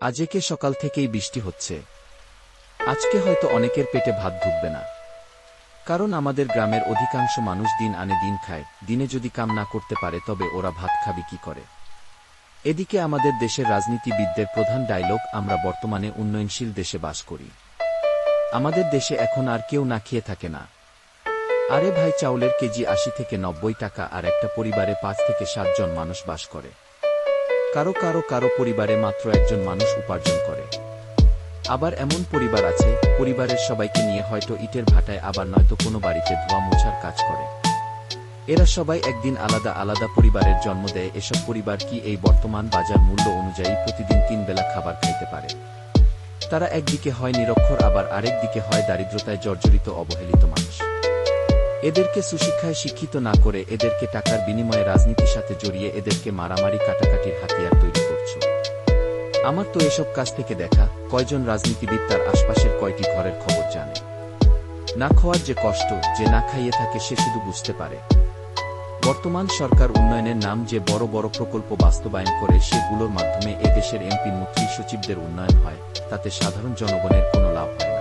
আজকে সকাল থেকেই বৃষ্টি হচ্ছে। আজকে হয়তো অনেকের পেটে ভাত ঢুকবে না। কারণ আমাদের গ্রামের অধিকাংশ মানুষ দিন আনে দিন খায়, দিনে যদি কাম না করতে পারে তবে ওরা ভাত খাবে কি করে? এদিকে আমাদের দেশের রাজনীতিবিদদের প্রধান ডায়লগ, আমরা বর্তমানে উন্নয়নশীল দেশে বাস করি। আমাদের দেশে এখন আর কেউ না খেয়ে থাকে না। আরে ভাই, চাউলের কেজি আশি থেকে নব্বই টাকা আর একটা পরিবারে পাঁচ থেকে সাতজন মানুষ বাস করে। কারও কারও কারও পরিবারে মাত্র একজন মানুষ উপার্জন করে। আবার এমন পরিবার আছে, পরিবারের সবাইকে নিয়ে হয়তো ইটের ভাটায় আবার নয়তো কোনো বাড়িতে ধোয়া মোছার কাজ করে। এরা সবাই একদিন আলাদা আলাদা পরিবারের জন্ম দেয়, এসব পরিবার কি এই বর্তমান বাজার মূল্য অনুযায়ী প্রতিদিন তিন বেলা খাবার খাইতে পারে? তারা একদিকে হয় নিরক্ষর, আবার আরেক দিকে হয় দারিদ্রতায় জর্জরিত, অবহেলিত মানুষ। এদেরকে সুশিক্ষায় শিক্ষিত না করে এদেরকে টাকার বিনিময়ে রাজনীতির সাথে জড়িয়ে এদেরকে মারামারি কাটাকাটির হাতিয়ার তৈরি করছ। আমার তো এসব কাজ থেকে দেখা, কয়জন রাজনীতিবিদ তার আশপাশের কয়টি ঘরের খবর জানে। না খাওয়ার যে কষ্ট, যে না খাইয়ে থাকে সে শুধু বুঝতে পারে। বর্তমান সরকার উন্নয়নের নাম যে বড় বড় প্রকল্প বাস্তবায়ন করে সেগুলোর মাধ্যমে এদেশের এমপি, মন্ত্রী, সচিবদের উন্নয়ন হয়, তাতে সাধারণ জনগণের কোনো লাভ হয় না।